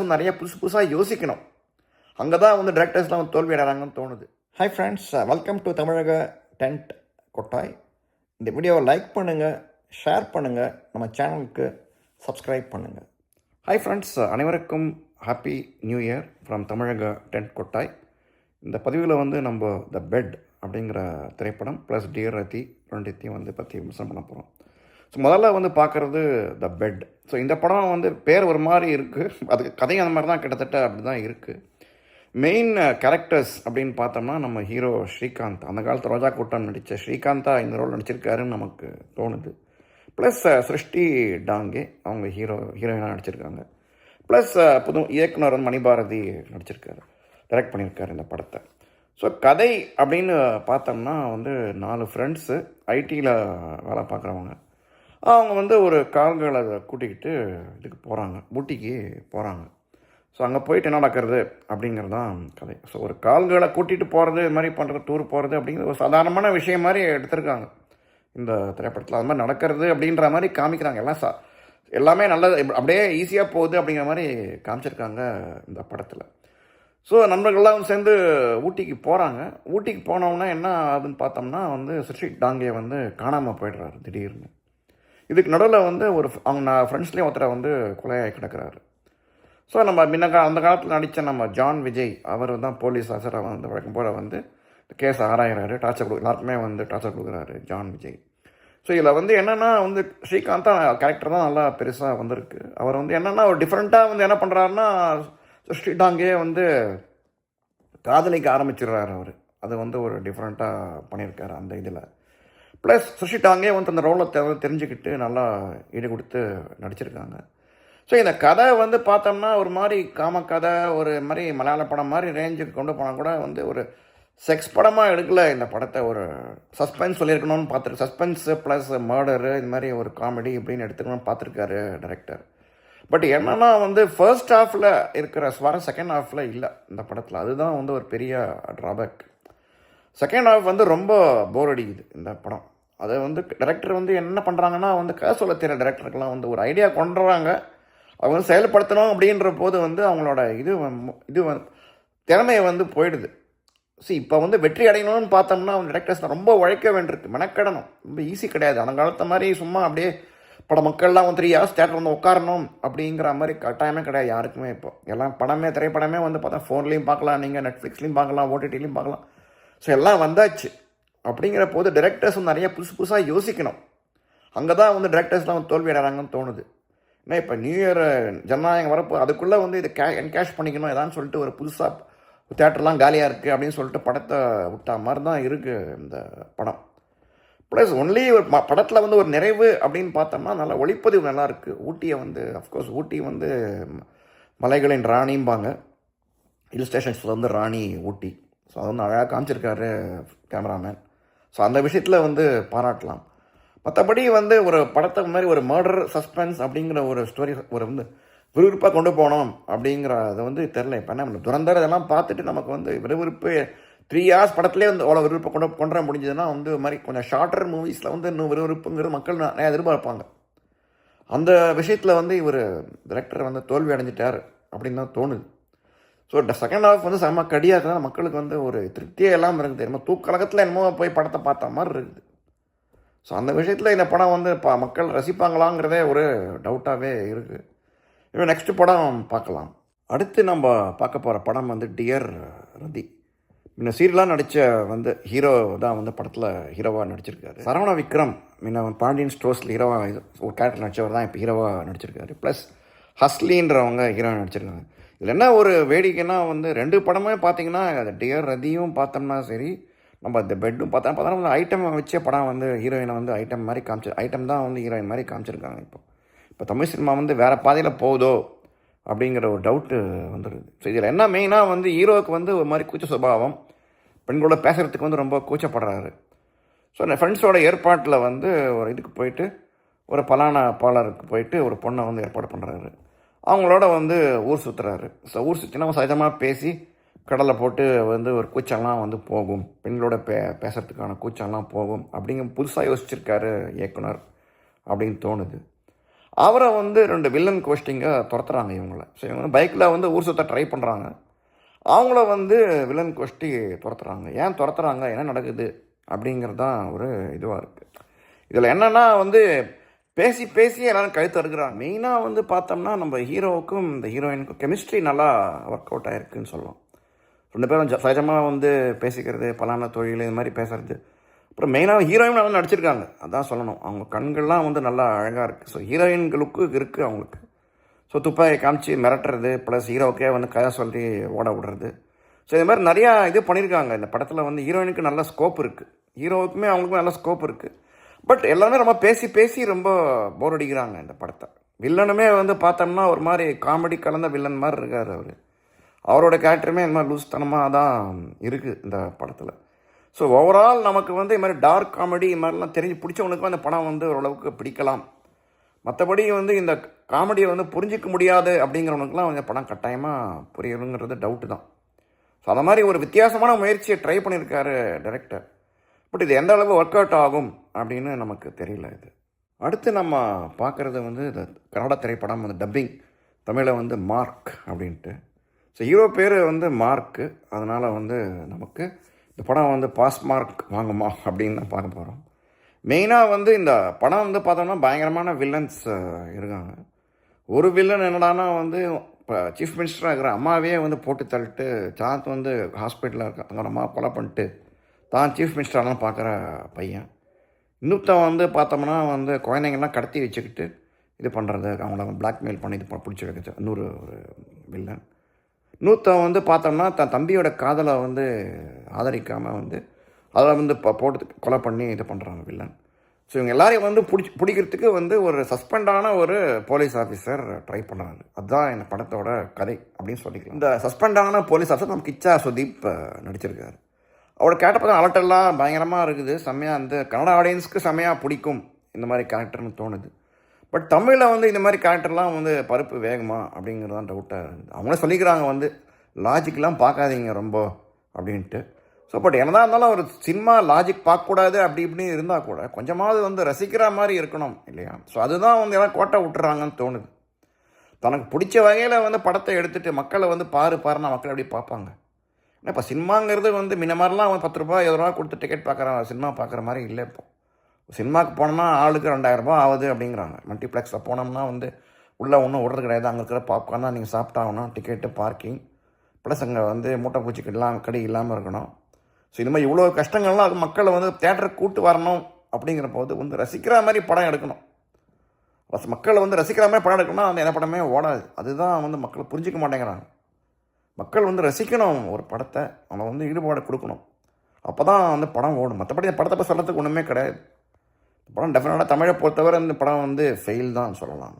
வந்து நிறைய புதுசு புதுசாக யோசிக்கணும். அங்கே தான் வந்து டேரக்டர்ஸ்லாம் தோல்வி அடைகிறாங்கன்னு தோணுது. ஹாய் ஃப்ரெண்ட்ஸ் வெல்கம் டு தமிழக டென்ட் கொட்டாய் இந்த வீடியோவை லைக் பண்ணுங்கள் ஷேர் பண்ணுங்கள் நம்ம சேனலுக்கு சப்ஸ்கிரைப் பண்ணுங்கள் ஹாய் ஃப்ரெண்ட்ஸ் அனைவருக்கும் ஹாப்பி நியூ இயர் ஃப்ரம் தமிழக டென்ட் கொட்டாய் இந்த பதிவில் வந்து நம்ம த பெட் அப்படிங்கிற திரைப்படம் ப்ளஸ் டியர் ரத்தி ரெண்டுத்தையும் வந்து பற்றி விமர்சனம் பண்ண போகிறோம் ஸோ முதல்ல வந்து பார்க்குறது த பெட் ஸோ இந்த படம் வந்து பேர் ஒரு மாதிரி இருக்குது அதுக்கு கதையும் அந்த மாதிரி தான் கிட்டத்தட்ட அப்படி தான் இருக்குது மெயின் கேரக்டர்ஸ் அப்படின்னு பார்த்தோம்னா நம்ம ஹீரோ ஸ்ரீகாந்த். அந்த காலத்து ரோஜா கூட்டம் நடித்த ஸ்ரீகாந்தா இந்த ரோல் நடிச்சிருக்காருன்னு நமக்கு தோணுது. ப்ளஸ் uh, சிருஷ்டி டாங்கே அவங்க ஹீரோ ஹீரோயினாக நடிச்சிருக்காங்க. ப்ளஸ் uh, புது இயக்குனர் வந்து மணிபாரதி நடிச்சிருக்காரு. டைரக்ட் பண்ணியிருக்காரு இந்த படத்தை. ஸோ கதை அப்படின்னு பார்த்தோம்னா வந்து நாலு ஃப்ரெண்ட்ஸு ஐடியில் வேலை பார்க்குறவங்க. அவங்க வந்து ஒரு கால்களை கூட்டிக்கிட்டு இதுக்கு போகிறாங்க ஊட்டிக்கு போகிறாங்க ஸோ அங்கே போயிட்டு என்ன நடக்கிறது அப்படிங்கிறது தான் கதை. ஸோ ஒரு கால்களை கூட்டிகிட்டு போகிறது இது மாதிரி பண்ணுறது டூர் போகிறது அப்படிங்கிறது ஒரு சாதாரணமான விஷயம் மாதிரி எடுத்திருக்காங்க. இந்த திரைப்படத்தில் அது மாதிரி நடக்கிறது அப்படின்ற மாதிரி காமிக்கிறாங்க. எல்லாம் சா எல்லாமே நல்லது. அப்படியே ஈஸியாக போகுது அப்படிங்கிற மாதிரி காமிச்சிருக்காங்க இந்த படத்தில். ஸோ நண்பர்கள்லாம் சேர்ந்து ஊட்டிக்கு போகிறாங்க ஊட்டிக்கு போனோம்னா என்ன ஆகுதுன்னு பார்த்தோம்னா வந்து சுஷி டாங்கே வந்து காணாமல் போயிடுறாரு திடீர்னு. இதுக்கு நடுவில் வந்து ஒரு அவங்க நான் ஃப்ரெண்ட்ஸ்லேயும் ஒருத்தரை வந்து கொலையாகி கிடக்கிறாரு. ஸோ நம்ம முன்ன கா அந்த காலத்தில் நடித்த நம்ம ஜான் விஜய் அவர் தான் போலீஸ் ஆஃபீஸராக வந்து வழக்கம் போல் வந்து கேஸ் ஆராயிறாரு. டார்ச்சர் கொடு எல்லாருக்குமே வந்து டார்ச்சர் கொடுக்குறாரு ஜான் விஜய் ஸோ இதில் வந்து என்னென்னா வந்து ஸ்ரீகாந்த் தான் கேரக்டர் தான் நல்லா பெருசாக வந்திருக்கு. அவர் வந்து என்னென்னா ஒரு டிஃப்ரெண்ட்டாக வந்து என்ன பண்ணுறாருன்னா ஸ்ரீடாங்கே வந்து காதலிக்க ஆரம்பிச்சிடுறாரு அவர். அது வந்து ஒரு டிஃப்ரெண்ட்டாக பண்ணியிருக்காரு அந்த இதில். ப்ளஸ் சுஷிட்டாங்கே வந்து அந்த ரோலை தெ தெரிஞ்சுக்கிட்டு நல்லா ஈடு கொடுத்து நடிச்சிருக்காங்க. ஸோ இந்த கதை வந்து பார்த்தோம்னா ஒரு மாதிரி காம கதை ஒரு மாதிரி மலையாள படம் மாதிரி ரேஞ்சுக்கு கொண்டு போனால் கூட வந்து ஒரு செக்ஸ் படமாக எடுக்கல இந்த படத்தை. ஒரு சஸ்பென்ஸ் சொல்லியிருக்கணும்னு பார்த்துருக்கு சஸ்பென்ஸு ப்ளஸ் மர்டரு இது மாதிரி ஒரு காமெடி இப்படின்னு எடுத்துக்கணும்னு பார்த்துருக்காரு டைரக்டர் பட் என்னென்னா வந்து ஃபர்ஸ்ட் ஹாஃபில் இருக்கிற ஸ்வரம் செகண்ட் ஹாஃபில் இல்லை இந்த படத்தில். அதுதான் வந்து ஒரு பெரிய ட்ராபேக் செகண்ட் ஹாஃப் வந்து ரொம்ப போர் அடிக்குது இந்த படம். அதை வந்து டேரக்டர் வந்து என்ன பண்ணுறாங்கன்னா வந்து கதை சொல்ல தெரியல டேரக்டருக்கெல்லாம் வந்து ஒரு ஐடியா கொண்டுறாங்க. அவங்க வந்து செயல்படுத்தணும் அப்படின்ற போது வந்து அவங்களோட இது இது திறமையை வந்து போயிடுது. See இப்போ வந்து வெற்றி அடையணும்னு பார்த்தோம்னா அவங்க டேரக்டர்ஸ் ரொம்ப உழைக்க வேண்டியிருக்கு. மெனக்கடணும். ரொம்ப ஈஸி கிடையாது. அந்த காலத்து மாதிரி சும்மா அப்படியே பட மக்கள்லாம் வந்து த்ரீ ஹவர்ஸ் தேட்டர் வந்து உட்காரணும் அப்படிங்கிற மாதிரி கட்டாயமே கிடையாது யாருக்குமே இப்போ. எல்லாம் படமே திரைப்படமே வந்து பார்த்தா ஃபோன்லேயும் பார்க்கலாம் நீங்கள் நெட்ஃப்ளிக்ஸ்லேயும் பார்க்கலாம் ஓடிடிலையும் பார்க்கலாம். ஸோ எல்லாம் வந்தாச்சு. அப்படிங்கிற போது டேரக்டர்ஸ் வந்து நிறைய புதுசு புதுசாக யோசிக்கணும். அங்கே தான் வந்து டேரக்டர்ஸ்லாம் வந்து தோல்வி அடைறாங்கன்னு தோணுது. ஏன்னா இப்போ நியூ இயர் ஜனநாயகம் வரப்போ அதுக்குள்ளே வந்து இதை கே என்கேஷ் பண்ணிக்கணும் ஏதான்னு சொல்லிட்டு ஒரு புதுசாக தேட்டர்லாம் காலியாக இருக்குது அப்படின்னு சொல்லிட்டு படத்தை விட்டா மாதிரி தான் இருக்குது இந்த படம். ப்ளஸ் ஒன்லி ஒரு படத்தில் வந்து ஒரு நிறைவு அப்படின்னு பார்த்தோம்னா நல்லா ஒளிப்பதிவு நல்லாயிருக்கு ஊட்டியை வந்து அஃப்கோர்ஸ் ஊட்டி வந்து மலைகளின் ராணிம்பாங்க. ஹில் ஸ்டேஷன்ஸில் வந்து ராணி ஊட்டி. ஸோ அது வந்து அழகாக காமிச்சிருக்காரு கேமராமேன் ஸோ அந்த விஷயத்தில் வந்து பாராட்டலாம். மற்றபடி வந்து ஒரு படத்தை மாதிரி ஒரு மர்டர் சஸ்பென்ஸ் அப்படிங்கிற ஒரு ஸ்டோரி ஒரு வந்து விறுவிறுப்பாக கொண்டு போகணும் அப்படிங்கிற அது வந்து தெரில இப்போ என்ன பண்ண துரந்தர் இதெல்லாம் பார்த்துட்டு நமக்கு வந்து விறுவிறுப்பு த்ரீ ஹவர்ஸ் படத்துலேயே வந்து அவ்வளோ விறுவிறுப்பை கொண்டு கொண்டு வர முடிஞ்சதுன்னா வந்து மாதிரி கொஞ்சம் ஷார்ட்டர் மூவிஸில் வந்து இன்னும் விறுவிறுப்புங்கிறது மக்கள் நிறைய எதிர்பார்ப்பாங்க. அந்த விஷயத்தில் வந்து இவர் டிரெக்டர் வந்து தோல்வி அடைஞ்சிட்டார் அப்படின்னு தான் தோணுது. ஸோ செகண்ட் ஹாஃப் வந்து செம்ம கடியாக இருக்கிறதா மக்களுக்கு வந்து ஒரு திருப்தியே இல்லாமல் இருக்குது. என்னமோ தூக்கலகத்தில் என்னமோ போய் படத்தை பார்த்த மாதிரி இருக்குது. ஸோ அந்த விஷயத்தில் இந்த படம் வந்து பா மக்கள் ரசிப்பாங்களாங்கிறதே ஒரு டவுட்டாகவே இருக்குது இப்போ நெக்ஸ்ட் படம் பார்க்கலாம். அடுத்து நம்ம பார்க்க போகிற படம் வந்து டியர் ரதி. முன்ன சீரியலாக நடித்த வந்து ஹீரோ தான் வந்து படத்தில் ஹீரோவாக நடிச்சிருக்காரு. சரவண விக்ரம் முன்ன பாண்டியன் ஸ்டோர்ஸில் ஹீரோவாக ஒரு கேரக்டர் நடித்தவர் தான் இப்போ ஹீரோவாக நடிச்சிருக்காரு. ப்ளஸ் ஹஸ்லின்றவங்க ஹீரோ நடிச்சிருக்காங்க. இதில் என்ன ஒரு வேடிக்கைன்னா வந்து ரெண்டு படமே பார்த்தீங்கன்னா டியர் ரதியும் பார்த்தோம்னா சரி நம்ம இந்த பெட்டும் பார்த்தா பார்த்தா ஐட்டம் வச்ச படம் வந்து ஹீரோயினை வந்து ஐட்டம் மாதிரி காமிச்சு ஐட்டம் தான் வந்து ஹீரோயின் மாதிரி காமிச்சிருக்காங்க இப்போ. இப்போ தமிழ் சினிமா வந்து வேறு பாதையில் போகுதோ அப்படிங்கிற ஒரு டவுட்டு வந்துடுது ஸோ இதில் என்ன மெயினாக வந்து ஹீரோவுக்கு வந்து ஒரு மாதிரி கூச்ச சுபாவம் பெண்களோட பேசுகிறதுக்கு வந்து ரொம்ப கூச்சப்படுறாரு. ஸோ அந்த ஃப்ரெண்ட்ஸோட ஏற்பாட்டில் வந்து ஒரு இதுக்கு போயிட்டு ஒரு பலான பாலருக்கு போயிட்டு ஒரு பொண்ணை வந்து ஏற்பாடு பண்ணுறாரு அவங்களோட வந்து ஊர் சுற்றுறாரு ஸோ ஊர் சுற்றினா சகஜமாக பேசி கடலை போட்டு வந்து ஒரு கூச்சம்லாம் வந்து போகும். பெண்களோட பே பேசுகிறதுக்கான கூச்சம்லாம் போகும். அப்படிங்க புதுசாக யோசிச்சிருக்காரு இயக்குனர் அப்படின்னு தோணுது. அவரை வந்து ரெண்டு வில்லன் கோஷ்டிங்க துரத்துறாங்க இவங்கள. ஸோ இவங்க பைக்கில் வந்து ஊர் சுற்ற ட்ரை பண்ணுறாங்க அவங்கள வந்து வில்லன் கோஷ்டி துரத்துறாங்க. ஏன் துரத்துறாங்க? என்ன நடக்குது? அப்படிங்கிறது தான் ஒரு இதுவாக இருக்குது இதில் என்னென்னா வந்து பேசி பேசி எல்லாரும் கழுத்து அறுக்கிறாங்க. மெயினாக வந்து பார்த்தோம்னா நம்ம ஹீரோவுக்கும் இந்த ஹீரோயினுக்கும் கெமிஸ்ட்ரி நல்லா ஒர்க் அவுட் ஆயிருக்குன்னு சொல்லலாம் ரெண்டு பேரும் ஜ- சகஜமாக வந்து பேசிக்கிறது பலான தொழில் இது மாதிரி பேசுறது. அப்புறம் மெயினாக ஹீரோயின் நல்லா நடிச்சிருக்காங்க. அதான் சொல்லணும். அவங்க கண்கள்லாம் வந்து நல்லா அழகாக இருக்குது ஸோ ஹீரோயின் லுக்கு இருக்குது அவங்களுக்கு. ஸோ துப்பாக்கி காமிச்சு மிரட்டுறது ப்ளஸ் ஹீரோக்கே வந்து கதை சொல்லி ஓட விடுறது. ஸோ இது மாதிரி நிறையா இது பண்ணியிருக்காங்க இந்த படத்தில் வந்து ஹீரோயினுக்கு நல்ல ஸ்கோப் இருக்குது ஹீரோவுக்குமே அவங்களுக்கும் நல்ல ஸ்கோப் இருக்குது பட் எல்லாமே ரொம்ப பேசி பேசி ரொம்ப போர் அடிக்கிறாங்க இந்த படத்தை. வில்லனுமே வந்து பார்த்தோம்னா ஒரு மாதிரி காமெடி கலந்த வில்லன் மாதிரி இருக்கார் அவர். அவரோட கேரக்டருமே இந்த மாதிரி லூஸ்தனமாக தான் இருக்குது இந்த படத்தில். ஸோ ஓவரால் நமக்கு வந்து இது மாதிரி டார்க் காமெடி இது மாதிரிலாம் தெரிஞ்சு பிடிச்சவனுக்கும் அந்த படம் வந்து ஓரளவுக்கு பிடிக்கலாம். மற்றபடி வந்து இந்த காமெடியை வந்து புரிஞ்சிக்க முடியாது அப்படிங்கிறவனுக்குலாம் இந்த படம் கட்டாயமாக புரியணுங்கிறது டவுட்டு தான். ஸோ அந்த மாதிரி ஒரு வித்தியாசமான முயற்சியை ட்ரை பண்ணியிருக்காரு டைரக்டர் பட் இது எந்த அளவு ஒர்க் அவுட் ஆகும்? அப்படின்னு நமக்கு தெரியல இது. அடுத்து நம்ம பார்க்குறது வந்து இந்த கன்னட திரைப்படம் அந்த டப்பிங் தமிழை வந்து மார்க் அப்படின்ட்டு. ஸோ ஹீரோ பேர் வந்து மார்க்கு அதனால் வந்து நமக்கு இந்த படம் வந்து பாஸ் மார்க் வாங்குமா அப்படின்னு தான் பார்க்க போகிறோம் மெயினாக வந்து இந்த படம் வந்து பார்த்தோம்னா பயங்கரமான வில்லன்ஸ் இருக்காங்க. ஒரு வில்லன் என்னடானா வந்து இப்போ சீஃப் மினிஸ்டராக இருக்கிற அம்மாவே வந்து போட்டு தள்ளிட்டு சாத் வந்து ஹாஸ்பிட்டலில் இருக்க தன்னோட அம்மா கொலை பண்ணிட்டு தான் சீஃப் மினிஸ்டர்லாம் பார்க்குற பையன். இன்னொருத்தன் வந்து பார்த்தோம்னா வந்து குழந்தைங்கள்லாம் கடத்தி வச்சுக்கிட்டு இது பண்ணுறது அவங்கள பிளாக்மெயில் பண்ணி இது பிடிச்சி வைக்கிறது. இன்னொரு ஒரு வில்லன் இன்னொருத்தன் வந்து பார்த்தோம்னா தன் தம்பியோட காதலை வந்து ஆதரிக்காமல் வந்து அதை வந்து ப- போட்டு கொலை பண்ணி இது பண்ணுறாங்க வில்லன் ஸோ இவங்க எல்லாரையும் வந்து பிடிச்சி பிடிக்கிறதுக்கு வந்து ஒரு சஸ்பெண்டான ஒரு போலீஸ் ஆஃபீஸர் ட்ரை பண்ணுறாங்க அதுதான் இந்த படத்தோட கதை அப்படின்னு சொல்லிக்கலாம். இந்த சஸ்பெண்டான போலீஸ் ஆஃபீஸர் நம்ம கிச்சா சுதீப் நடிச்சிருக்காரு. அவரோட கேட்ட பார்த்தா அலட்டெல்லாம் பயங்கரமாக இருக்குது. செம்மையாக வந்து கன்னட ஆடியன்ஸ்க்கு செம்மையாக பிடிக்கும். இந்த மாதிரி கேரக்டர்னு தோணுது. பட் தமிழில் வந்து இந்த மாதிரி கேரக்டர்லாம் வந்து பருப்பு வேகமா? அப்படிங்கிறது தான் டவுட்டாக இருக்குது. அவங்களே சொல்லிக்கிறாங்க வந்து லாஜிக்லாம் பார்க்காதீங்க ரொம்ப அப்படின்ட்டு. ஸோ பட் என்னதான் இருந்தாலும் ஒரு சினிமா லாஜிக் பார்க்கக்கூடாது அப்படி இப்படின்னு இருந்தால் கூட கொஞ்சமாவது வந்து ரசிக்கிற மாதிரி இருக்கணும் இல்லையா? ஸோ அதுதான் வந்து எல்லாம் கோட்டை விட்டுறாங்கன்னு தோணுது. தனக்கு பிடிச்ச வகையில் வந்து படத்தை எடுத்துகிட்டு மக்களை வந்து பாரு பாருன்னா மக்கள் அப்படி பார்ப்பாங்க? ஏன்னா இப்போ சினிமாங்கிறது வந்து முன்ன மாதிரிலாம் அவன் பத்து ரூபா இருபது ரூபா கொடுத்து டிக்கெட் பார்க்குறான். சினிமா பார்க்குற மாதிரி இல்லை இப்போ. சினிமாவுக்கு போனோம்னா ஆளுக்கு ரெண்டாயிரம் ரூபாய் ஆகுது அப்படிங்கிறாங்க. மல்டிப்ளெக்ஸில் போனோம்னா வந்து உள்ளே ஒன்றும் விடுறது கிடையாது. அங்கே இருக்கிற பாப்கார்ன் தான் நீங்கள் சாப்பிட்டாகணும். டிக்கெட்டு பார்க்கிங் ப்ளஸ் அங்கே வந்து மூட்டை பூச்சிக்கெல்லாம் கடி இல்லாமல் இருக்கணும் ஸோ இது மாதிரி இவ்வளோ கஷ்டங்கள்லாம் அது மக்களை வந்து தேட்டருக்கு கூட்டு வரணும் அப்படிங்கிற போது வந்து ரசிக்கிற மாதிரி படம் எடுக்கணும். ரச- மக்களை வந்து ரசிக்கிற மாதிரி படம் எடுக்கணும்னா அந்த என்ன படமே ஓடாது. அதுதான் வந்து மக்கள் புரிஞ்சிக்க மாட்டேங்கிறாங்க. மக்கள் வந்து ரசிக்கணும் ஒரு படத்தை. அவனை வந்து ஈடுபாடு கொடுக்கணும். அப்போ தான் வந்து படம் ஓடும். மற்றபடி இந்த படத்தை பற்றி சொல்கிறதுக்கு ஒன்றுமே கிடையாது. படம் டெஃபினட்டாக தமிழை பொறுத்தவரை இந்த படம் வந்து ஃபெயில் தான் சொல்லலாம்.